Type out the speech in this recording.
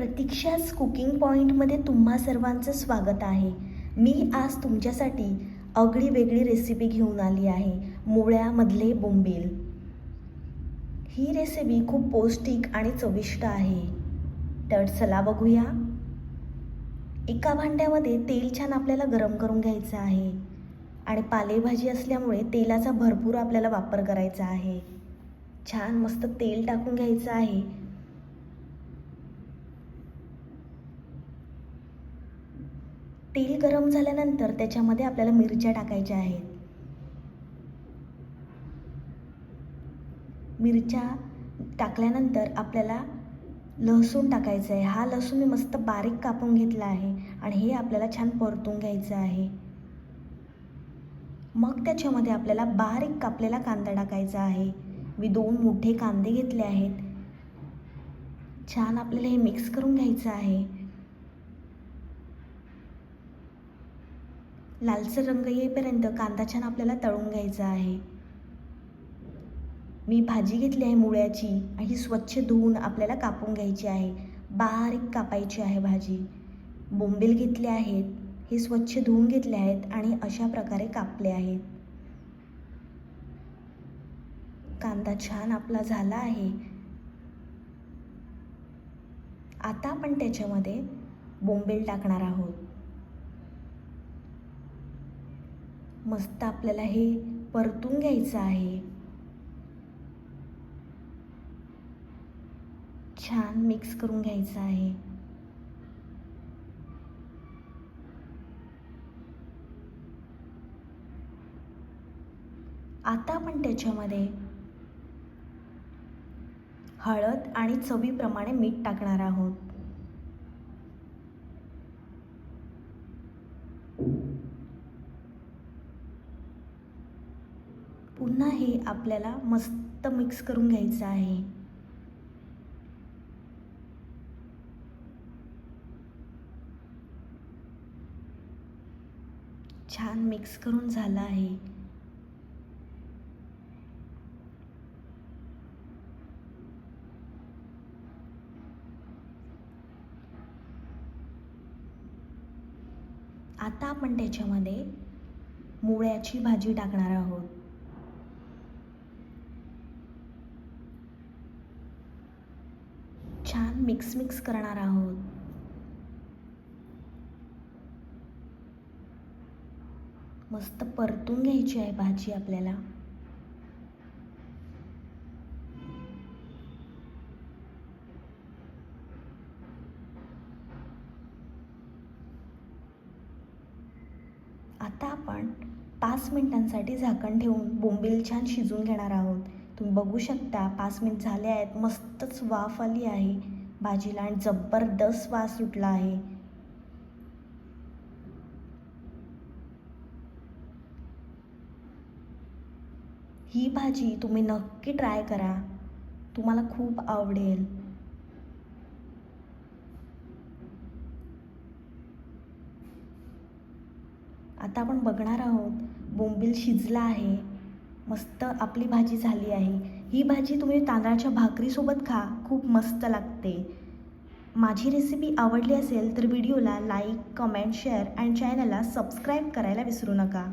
प्रतीक्षाच cooking पॉईंटमध्ये तुम्हा सर्वांचं स्वागत आहे. मी आज तुमच्यासाठी अगळी वेगळी रेसिपी घेऊन आली आहे. मुळ्यामधले बोंबील. ही रेसिपी खूप पौष्टिक आणि चविष्ट आहे. तर चला बघूया. एका भांड्यामध्ये तेल छान आपल्याला गरम करून घ्यायचं आहे. आणि पालेभाजी असल्यामुळे तेलाचा भरपूर आपल्याला वापर करायचा आहे. छान मस्त तेल टाकून घ्यायचं आहे. तेल गरम झाल्यानंतर त्याच्यामध्ये आपल्याला मिरच्या टाकायच्या आहेत. मिरच्या टाकल्यानंतर आपल्याला लसूण टाकायचं आहे. हा लसूण मी मस्त बारीक कापून घेतला आहे आणि हे आपल्याला छान परतून घ्यायचं आहे. मग त्याच्यामध्ये आपल्याला बारीक कापलेला कांदा टाकायचा आहे. मी दोन मोठे कांदे घेतले आहेत. छान आपल्याला हे मिक्स करून घ्यायचं आहे. लालसर रंग येईपर्यंत कांदा छान आपल्याला तळून घ्यायचा आहे. मी भाजी घेतली आहे मुळ्याची आणि ही स्वच्छ धुवून आपल्याला कापून घ्यायची आहे. बारीक कापायची आहे भाजी. बोंबील घेतले आहेत. हे स्वच्छ धुवून घेतले आहेत आणि अशा प्रकारे कापले आहेत. कांदा छान आपला झाला आहे. आता आपण त्याच्यामध्ये बोंबील टाकणार आहोत. मस्त आपल्याला हे परतून घ्यायचं आहे. छान मिक्स करून घ्यायचं आहे. आता आपण त्याच्यामध्ये हळद आणि चवीप्रमाणे मीठ टाकणार आहोत. पुन्हा हे आपल्याला मस्त मिक्स करून घ्यायचं आहे. छान मिक्स करून झालं आहे. आता आपण त्याच्यामध्ये मुळ्याची भाजी टाकणार आहोत. छान मिक्स मिक्स करणार आहोत. मस्त परतून घ्यायची आहे भाजी आपल्याला. आता आपण पाच मिनिटांसाठी झाकण ठेवून बोंबील छान शिजून घेणार आहोत. तुम्ही बघू शकता पाच मिनिट झाले आहेत. मस्तच वाफ आली आहे भाजीला आणि जबरदस्त वास सुटला आहे. ही भाजी तुम्ही नक्की ट्राय करा. तुम्हाला खूप आवडेल. आता आपण बघणार आहोत बोंबील शिजला आहे. मस्त आपली भाजी झाली आहे. ही भाजी तुम्ही तांदळाच्या भाकरीसोबत खा खूप मस्त लागते. माझी रेसिपी आवडली असेल तर व्हिडिओला लाईक कमेंट शेअर अँड चॅनलला सबस्क्राईब करायला विसरू नका.